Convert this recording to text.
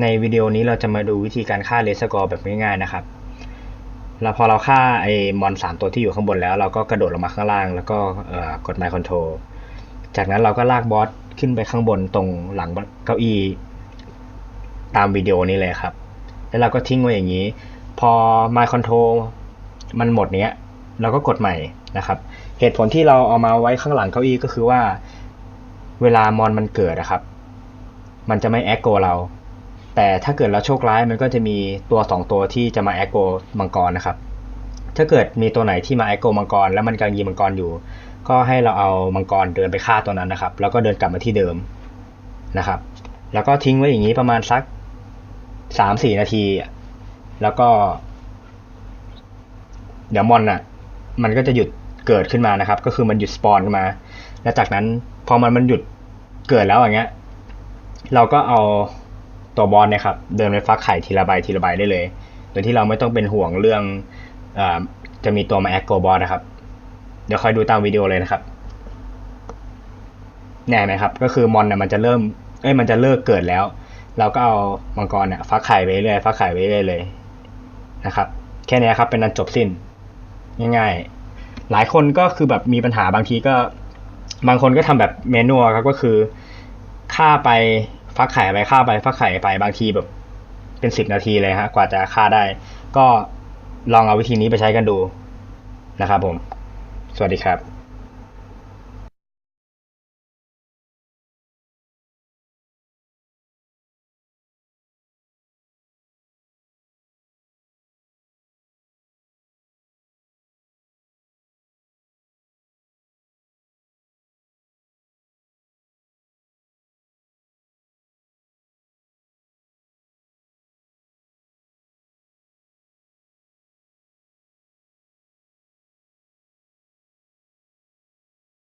ในวิดีโอนี้เราจะมาดูวิธีการฆ่าเลสกอร์แบบง่ายๆนะครับเราพอเราฆ่าไอ้มอนสามตัวที่อยู่ข้างบนแล้ว เราก็กระโดดลงมาข้างล่าง แล้วก็กดไมค์คอนโทรลจากนั้นเราก็ลากบอสขึ้นไปข้างบนตรงหลังเก้าอี้ตามวิดีโอนี้เลยครับ แล้วเราก็ทิ้งไว้อย่างนี้ พอไมค์คอนโทรลมันหมดเนี้ย เราก็กดใหม่นะครับ เหตุผลที่เราเอามาไว้ข้างหลังเก้าอี้ก็คือว่า เวลามอนมันเกิดนะครับ มันจะไม่แอคโกเรา แต่ถ้าเกิดเราโชคร้ายมันก็จะมีตัวสองตัวที่จะมาแอคโกมังกรนะครับ ถ้าเกิดมีตัวไหนที่มาแอคโกมังกรแล้วมันกำลังยิงมังกรอยู่ ก็ให้เราเอามังกรเดินไปฆ่าตัวนั้นนะครับ แล้วก็เดินกลับมาที่เดิมนะครับ แล้วก็ทิ้งไว้อย่างนี้ประมาณสักสามสี่นาที แล้วก็ เดี๋ยวมอนอะ มันก็จะหยุดเกิดขึ้นมานะครับ ก็คือมันหยุดสปอนขึ้นมา แล้วจากนั้นพอมันมันหยุดเกิดแล้วอย่างเงี้ย เราก็เอา ตัวบอลเนี่ยครับเดินไปฟักไข่ทีละใบทีละใบได้เลย โดยที่เราไม่ต้องเป็นห่วงเรื่องอจะมีตัวมาแอคโกบอลนะครับ เดี๋ยวคอยดูตามวิดีโอเลยนะครับแน่ไหมครับ ก็คือมอนเนี่ยมันจะเริ่มเอ้ยมันจะเลิกเกิดแล้ว เราก็เอามังกรเนี่ยฟักไข่ไปเรื่อยฟักไข่ไปเรื่อยเลยนะครับ แค่นี้ครับเป็นอันจบสิ้น ง่ายๆ หลายคนก็คือแบบมีปัญหาบางทีก็ บางคนก็ทำแบบเมนูครับก็คือฆ่าไป ฟักไข่ไปฆ่าไปฟักไข่ไปบางทีแบบเป็นสิบนาทีเลยฮะกว่าจะฆ่าได้ ก็ลองเอาวิธีนี้ไปใช้กันดูนะครับผม สวัสดีครับ